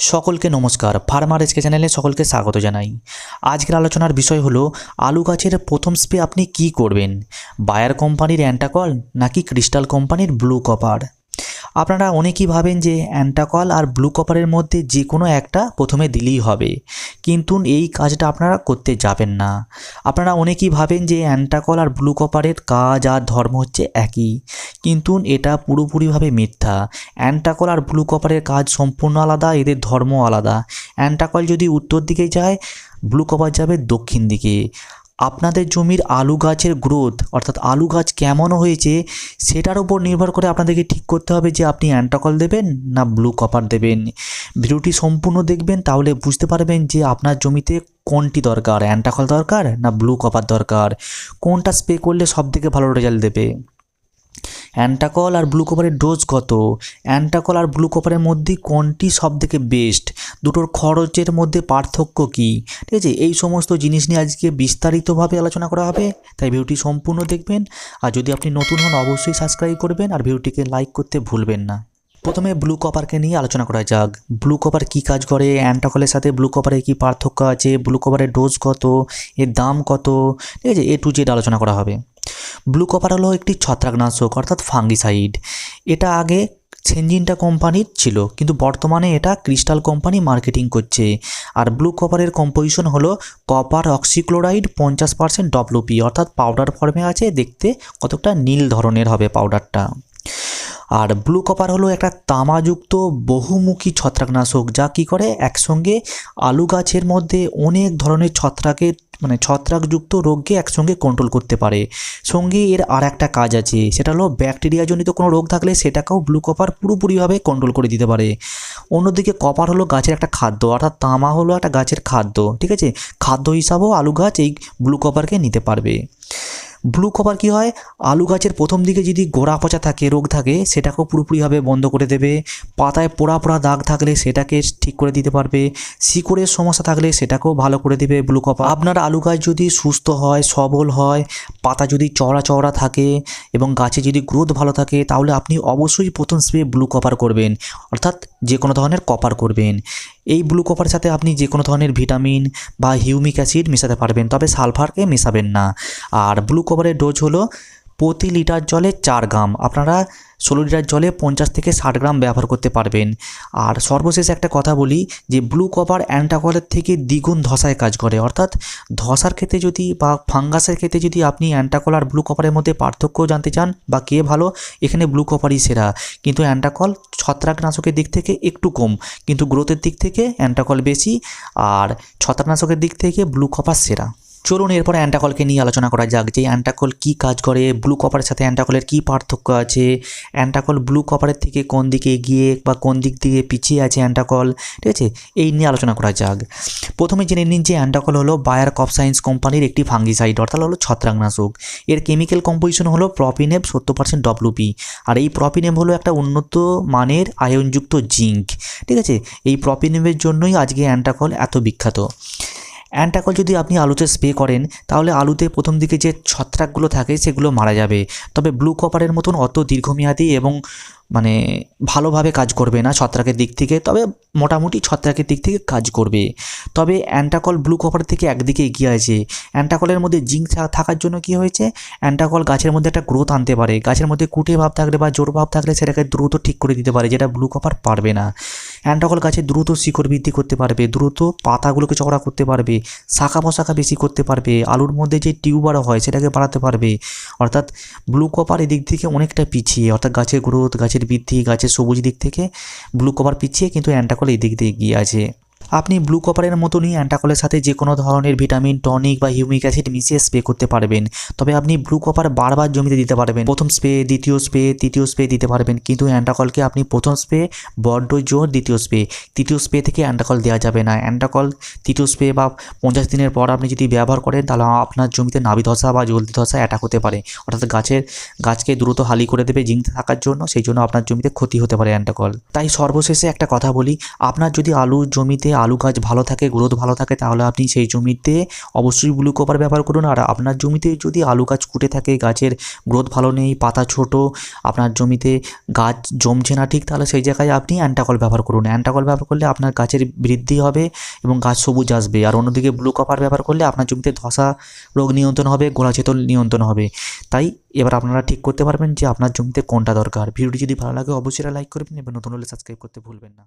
সকলকে নমস্কার। Farmer SK চ্যানেলে সকলকে স্বাগত জানাই। আজকের আলোচনার বিষয় হলো, আলু গাছের প্রথম স্প্রে আপনি কি করবেন? বায়ার কোম্পানির অ্যান্টাকল নাকি ক্রিস্টাল কোম্পানির ব্লু কপার? আপনারা অনেকেই ভাবেন যে অ্যান্টাকল আর ব্লু কপারের মধ্যে যে কোনো একটা প্রথমে দিলেই হবে। কিন্তু এই কাজটা আপনারা করতে যাবেন না। আপনারা অনেকেই ভাবেন যে অ্যান্টাকল আর ব্লু কপারের কাজ আর ধর্ম হচ্ছে একই। কিন্তু এটা পুরোপুরিভাবে মিথ্যা। অ্যান্টাকল আর ব্লু কপারের কাজ সম্পূর্ণ আলাদা, এদের ধর্ম আলাদা। অ্যান্টাকল যদি উত্তর দিকে যায়, ব্লু কপার যাবে দক্ষিণ দিকে। আপনাদের জমির আলু গাছের গ্রোথ অর্থাৎ আলু গাছ কেমন হয়েছে, সেটার উপর নির্ভর করে আপনাদেরকে ঠিক করতে হবে যে আপনি অ্যান্টাকল দেবেন না ব্লু কপার দেবেন। ভিডিওটি সম্পূর্ণ দেখবেন, তাহলে বুঝতে পারবেন যে আপনার জমিতে কোনটি দরকার, অ্যান্টাকল দরকার না ব্লু কপার দরকার, কোনটা স্প্রে করলে সবথেকে ভালো রেজাল্ট দেবে। অ্যান্টাকল আর ব্লু কপারের ডোজ কত? অ্যান্টাকল আর ব্লু কপারের মধ্যে কোনটি সব থেকে বেস্ট? দুটোর খরচের মধ্যে পার্থক্য কী? ঠিক আছে, এই সমস্ত জিনিস নিয়ে আজকে বিস্তারিতভাবে আলোচনা করা হবে, তাই ভিডিওটি সম্পূর্ণ দেখবেন। আর যদি আপনি নতুন হন, অবশ্যই সাবস্ক্রাইব করবেন আর ভিডিওটিকে লাইক করতে ভুলবেন না। প্রথমে ব্লু কপারকে নিয়ে আলোচনা করা যাক। ব্লু কপার কী কাজ করে? অ্যান্টাকলের সাথে ব্লু কপারের কী পার্থক্য আছে? ব্লু কপারের ডোজ কত? এর দাম কত? ঠিক আছে, এ টু জেড আলোচনা করা হবে। ব্লু কপার হলো একটি ছত্রাকনাশক, অর্থাৎ ফাঙ্গিসাইড। এটা আগে সেনজিনটা কোম্পানির ছিল, কিন্তু বর্তমানে এটা ক্রিস্টাল কোম্পানি মার্কেটিং করছে। আর ব্লু কপারের কম্পোজিশন হলো কপার অক্সিক্লোরাইড পঞ্চাশ পার্সেন্ট ডব্লুপি, অর্থাৎ পাউডার ফর্মে আছে দেখতে কতটা নীল ধরনের হবে পাউডারটা। আর ব্লু কপার হলো একটা তামাযুক্ত বহুমুখী ছত্রাকনাশক, যা কী করে একসঙ্গে আলু গাছের মধ্যে অনেক ধরনের ছত্রাকের মানে ছত্রাকযুক্ত রোগকে একসঙ্গে কন্ট্রোল করতে পারে। সঙ্গে এর আর একটা কাজ আছে, সেটা হলো ব্যাকটেরিয়াজনিত কোনো রোগ থাকলে সেটাকেও ব্লু কপার পুরোপুরিভাবে কন্ট্রোল করে দিতে পারে। অন্যদিকে কপার হলো গাছের একটা খাদ্য, অর্থাৎ তামা হলো একটা গাছের খাদ্য, ঠিক আছে? খাদ্য হিসাবেও আলু গাছ এই ব্লু কপারকে নিতে পারবে। ব্লু কভার কী হয়? আলু গাছের প্রথম দিকে যদি গোড়া পচা থাকে, রোগ থাকে, সেটাকেও পুরোপুরিভাবে বন্ধ করে দেবে। পাতায় পোড়া পোড়া দাগ থাকলে সেটাকে ঠিক করে দিতে পারবে। শিকড়ের সমস্যা থাকলে সেটাকেও ভালো করে দেবে ব্লু কপার আপনার আলু গাছ যদি সুস্থ হয়, সবল হয়, পাতা যদি চওড়া চওড়া থাকে এবং গাছে যদি গ্রোথ ভালো থাকে, তাহলে আপনি অবশ্যই প্রথম স্প্রে ব্লু কপার করবেন। অর্থাৎ যে কোনো ধরনের কপার করবেন। এই ব্লু কপারের সাথে আপনি যে কোনো ধরনের ভিটামিন বা হিউমিক অ্যাসিড মেশাতে পারবেন, তবে সালফারকে মেশাবেন না। আর ব্লু কপারের ডোজ হলো প্রতি লিটার জলে চার গ্রাম। আপনারা ষোলো লিটার জলে পঞ্চাশ থেকে ষাট গ্রাম ব্যবহার করতে পারবেন। আর সর্বশেষ একটা কথা বলি যে, ব্লু কভার অ্যান্টাকলের থেকে দ্বিগুণ ধসায় কাজ করে। অর্থাৎ ধসার ক্ষেত্রে যদি বা ফাঙ্গাসের ক্ষেত্রে যদি আপনি অ্যান্টাকল আর ব্লু কভারের মধ্যে পার্থক্য জানতে চান বা কে ভালো, এখানে ব্লু কভারই সেরা। কিন্তু অ্যান্টাকল ছত্রাকনাশকের দিক থেকে একটু কম। কিন্তু গ্রোথের দিক থেকে অ্যান্টাকল বেশি আর ছত্রাকনাশকের দিক থেকে ব্লু কভার সেরা। চলুন এরপর অ্যান্টাকলকে নিয়ে আলোচনা করা যাক যে অ্যান্টাকল কী কাজ করে, ব্লু কপারের সাথে অ্যান্টাকলের কী পার্থক্য আছে, অ্যান্টাকল ব্লু কপারের থেকে কোন দিকে এগিয়ে বা কোন দিক দিয়ে পিছিয়ে আছে অ্যান্টাকল, ঠিক আছে? এই নিয়ে আলোচনা করা যাক। প্রথমে জেনে নিন যে অ্যান্টাকল হলো বায়ার কপ সায়েন্স কোম্পানির একটি ফাঙ্গিসাইড, অর্থাৎ হলো ছত্রাকনাশক। এর কেমিক্যাল কম্পোজিশন হলো প্রপিনেব সত্তর পার্সেন্ট ডব্লুপি আর এই প্রপিনেব হলো একটা উন্নত মানের আয়নযুক্ত জিঙ্ক, ঠিক আছে? এই প্রপিনেবের জন্যই আজকে অ্যান্টাকল এত বিখ্যাত। অ্যান্টাকল যদি আপনি আলুতে স্প্রে করেন, তাহলে আলুতে প্রথম দিকে যে ছত্রাকগুলো থাকে, সেগুলো মারা যাবে। তবে ব্লু কপারের মতন অত দীর্ঘমেয়াদী এবং মানে ভালোভাবে কাজ করবে না ছত্রাকের দিক থেকে, তবে মোটামুটি ছত্রাকের দিক থেকে কাজ করবে। তবে অ্যান্টাকল ব্লু কপার থেকে একদিকে এগিয়ে আছে। অ্যান্টাকলের মধ্যে জিঙ্ক থাকার জন্য কি হয়েছে? অ্যান্টাকল গাছের মধ্যে একটা গ্রোথ আনতে পারে। গাছের মধ্যে কুটে ভাব থাকলে বা জোর ভাব থাকলে সেটাকে দ্রুত ঠিক করে দিতে পারে, যেটা ব্লু কপার পারবে না। অ্যান্টাকল গাছে দ্রুত শিকড় বৃদ্ধি করতে পারবে, দ্রুত পাতাগুলোকে চওড়া করতে পারবে, শাখা পোশাখা বেশি করতে পারবে, আলুর মধ্যে যে টিউবার হয় সেটাকে বাড়াতে পারবে। অর্থাৎ ব্লু কপার এদিক থেকে অনেকটা পিছিয়ে, অর্থাৎ গাছের গ্রোথ গাছের বৃদ্ধি গাছের সবুজ দিক থেকে ব্লু কভার পিছিয়ে কিন্তু অ্যান্টাকল এই দিক দিয়ে এগিয়ে আছে। আপনি ব্লু কপারের মতনই অ্যান্টাকলের সাথে যে কোনো ধরনের ভিটামিন, টনিক বা হিউমিক অ্যাসিড মিশিয়ে স্প্রে করতে পারবেন। তবে আপনি ব্লু কপার বারবার জমিতে দিতে পারবেন। প্রথম স্প্রে, দ্বিতীয় স্প্রে, তৃতীয় স্প্রে দিতে পারবেন। কিন্তু অ্যান্টাকলকে আপনি প্রথম স্প্রে, বড্ড জোর দ্বিতীয় স্প্রে, তৃতীয় স্প্রে থেকে অ্যান্টাকল দেওয়া যাবে না। অ্যান্টাকল, তৃতীয় স্প্রে বা পঞ্চাশ দিনের পর আপনি যদি ব্যবহার করেন, তাহলে আপনার জমিতে নাবি ধসা বা জলদি ধসা অ্যাটাক হতে পারে। অর্থাৎ গাছের, গাছকে দ্রুত হালি করে দেবে জিঙ্ক থাকার জন্য, সেই জন্য আপনার জমিতে ক্ষতি হতে পারে অ্যান্টাকল। তাই সর্বশেষে একটা কথা বলি, আপনার যদি আলু জমিতে আলু গাছ ভালো থাকে, গ্রোথ ভালো থাকে, তাহলে আপনি সেই জমিতে অবশ্যই ব্লু কভার ব্যবহার করুন। আর আপনার জমিতে যদি আলু গাছ কুটে থাকে, গাছের গ্রোথ ভালো নেই, পাতা ছোট, আপনার জমিতে গাছ জমছে না ঠিক, তাহলে সেই জায়গায় আপনি অ্যান্টাকল ব্যবহার করুন। অ্যান্টাকল ব্যবহার করলে আপনার গাছের বৃদ্ধি হবে এবং গাছ সবুজ আসবে। আর অন্যদিকে ব্লু কভার ব্যবহার করলে আপনার জমিতে ধসা রোগ নিয়ন্ত্রণ হবে গোলাচেতল নিয়ন্ত্রণ হবে। তাই এবার আপনারা ঠিক করতে পারবেন যে আপনার জমিতে কোনটা দরকার। ভিডিওটি যদি ভালো লাগে, অবশ্যই লাইক করবেন এবং নতুন হলে সাবস্ক্রাইব করতে ভুলবেন না।